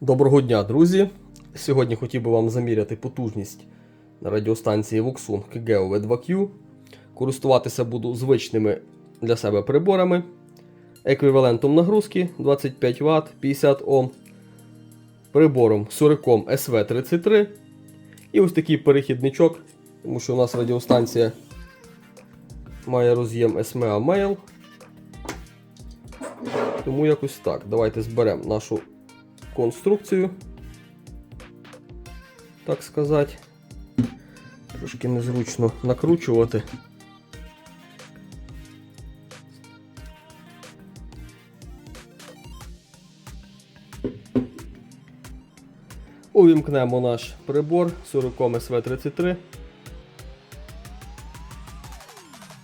Доброго дня, друзі! Сьогодні хотів би вам заміряти потужність на радіостанції Voxung KGO V2Q. Користуватися буду звичними для себе приборами, еквівалентом нагрузки 25 Вт 50 Ом, прибором Suricom SV33 і ось такий перехідничок, тому що у нас радіостанція має роз'єм SMA Mail. Тому якось так. Давайте зберемо нашу конструкцію. Так сказати. Трошки незручно накручувати. Увімкнемо наш прибор Suricom SV33.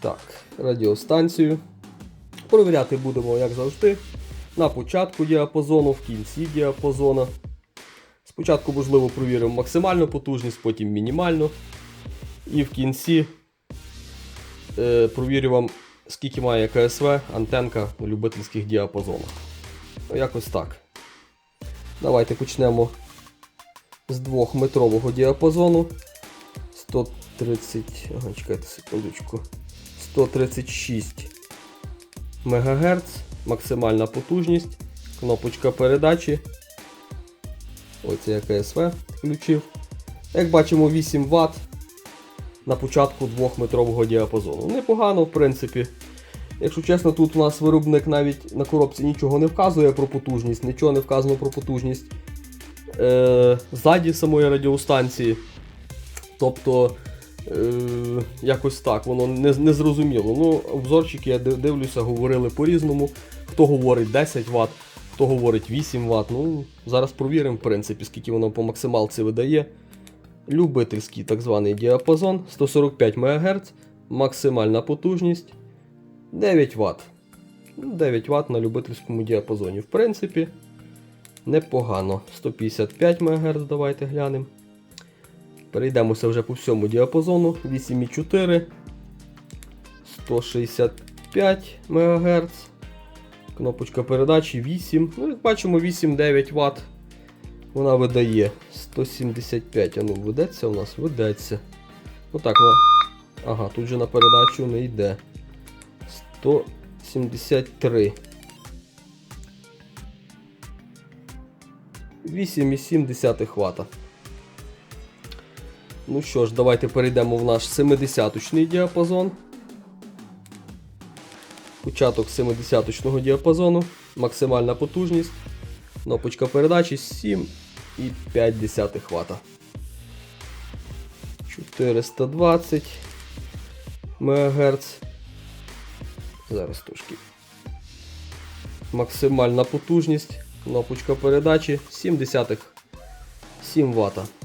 Так, радіостанцію. Провіряти будемо, як завжди, на початку діапазону, в кінці діапазону. Спочатку, можливо, провіримо максимальну потужність, потім мінімальну. І в кінці е, провірю вам, скільки має КСВ антенка у любительських діапазонах. Ну, якось так. Давайте почнемо з 2-метрового діапазону. 130. Ага, чекайте секундочку. 136 МГц, максимальна потужність, кнопочка передачі. Ось я КСВ включив. Як бачимо, 8 Вт на початку 2-метрового діапазону. Непогано, в принципі. Якщо чесно, тут у нас виробник навіть на коробці нічого не вказує про потужність, нічого не вказано про потужність е, ззаді самої радіостанції. Тобто, якось так, воно не, не зрозуміло. Ну, обзорчики, я дивлюся, говорили по-різному. Хто говорить 10 Вт, хто говорить 8 Вт. Ну, зараз провіримо, в принципі, скільки воно по максималці видає. Любительський так званий діапазон 145 МГц, максимальна потужність 9 Вт. 9 Вт на любительському діапазоні. В принципі, непогано. 155 МГц, давайте глянемо. Перейдемося вже по всьому діапазону. 8,4, 165 МГц. Кнопочка передачі 8. Ну, як бачимо, 8-9 Вт вона видає. 175. А ну, ведеться у нас? Ведеться. Ну так, на... Ага, тут же на передачу не йде. 173. 8,7 Вт. Ну що ж, давайте перейдемо в наш 70-точний діапазон. Початок 70-точного діапазону. Максимальна потужність. Кнопочка передачі 7,5 Вт. 420 МГц. Зараз трошки. Максимальна потужність. Кнопочка передачі 0,7 7 Вт.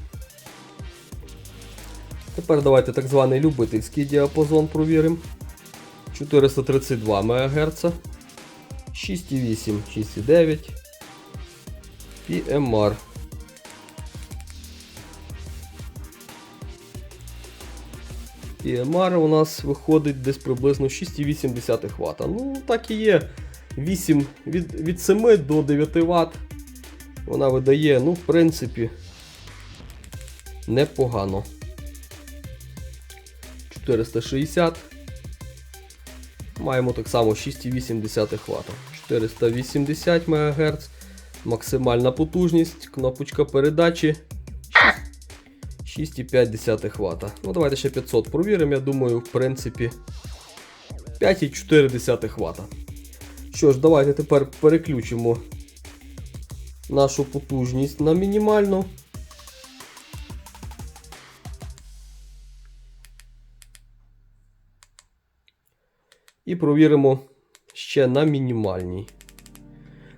Тепер давайте так званий любительський діапазон провіримо. 432 МГц. 6,8, 6,9. PMR. PMR у нас виходить десь приблизно 6,8 Вт. Ну, так і є. 8 від, від 7 до 9 Вт. Вона видає, ну, в принципі, непогано. 460. Маємо так само 6,8 Вт. 480 МГц. Максимальна потужність, кнопочка передачі 6,5 Вт. Ну, давайте ще 500 провіримо, я думаю, в принципі 5,4 Вт. Що ж, давайте тепер переключимо нашу потужність на мінімальну. І провіримо ще на мінімальній.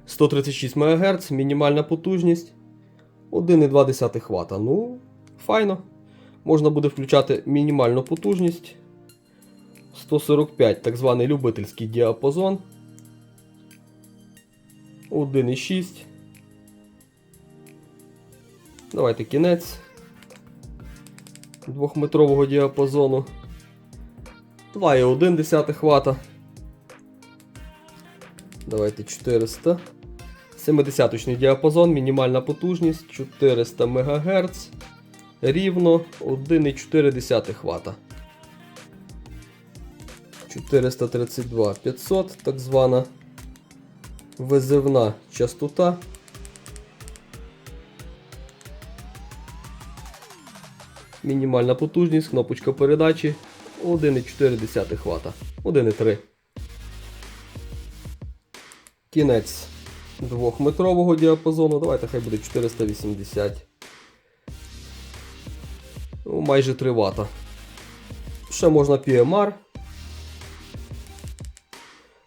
136 МГц, мінімальна потужність 1,2 Вт. Ну, файно. Можна буде включати мінімальну потужність 145, так званий любительський діапазон. 1,6. Давайте кінець двохметрового діапазону. 2,1 Вт. Давайте 400. 70-точний діапазон, мінімальна потужність 400 МГц, рівно 1,4 Вт. 432 500, так звана визивна частота. Мінімальна потужність, кнопочка передачі 1,4 Вт. 1,3. Кінець двохметрового діапазону. Давайте хай буде 480. Ну, майже 3 Вт. Ще можна PMR.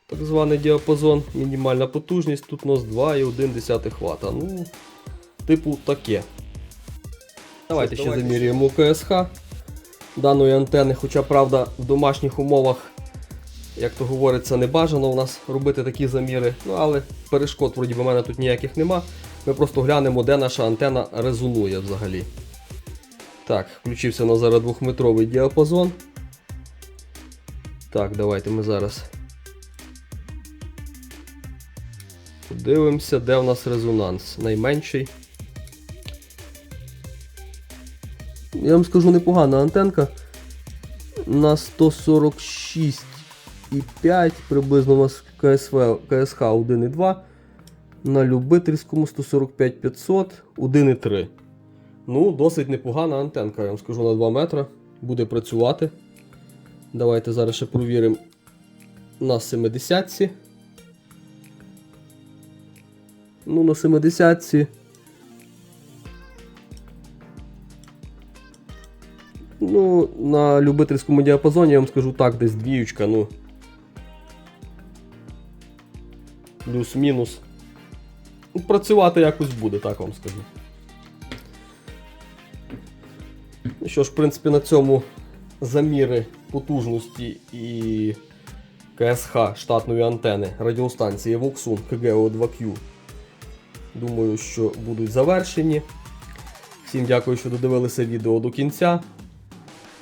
Так званий діапазон, мінімальна потужність, тут у нас 2,1 Вт. Ну, типу таке. Давайте ще замірюємо КСХ даної антени, хоча, правда, в домашніх умовах, як то говориться, не бажано у нас робити такі заміри. Ну, але перешкод, вроді, в мене тут ніяких нема. Ми просто глянемо, де наша антена резонує взагалі. Так, включився на зараз двохметровий діапазон. Так, давайте ми зараз подивимося, де в нас резонанс. Найменший. Я вам скажу непогана антенка. На 146,5 приблизно у нас КСВ, КСХ 1,2. На любительському 145 500, 1,3. Ну, досить непогана антенка, я вам скажу на 2 метри. Буде працювати. Давайте зараз ще провіримо на 70-ці. Ну, на 70-ці. Ну, на любительському діапазоні я вам скажу так, десь двіючка, ну. Плюс-мінус. Ну, Працювати якось буде, так вам скажу. Ну що ж, в принципі, на цьому заміри потужності і КСХ штатної антени радіостанції Voxun KGO 2Q. Думаю, що будуть завершені. Всім дякую, що додивилися відео до кінця.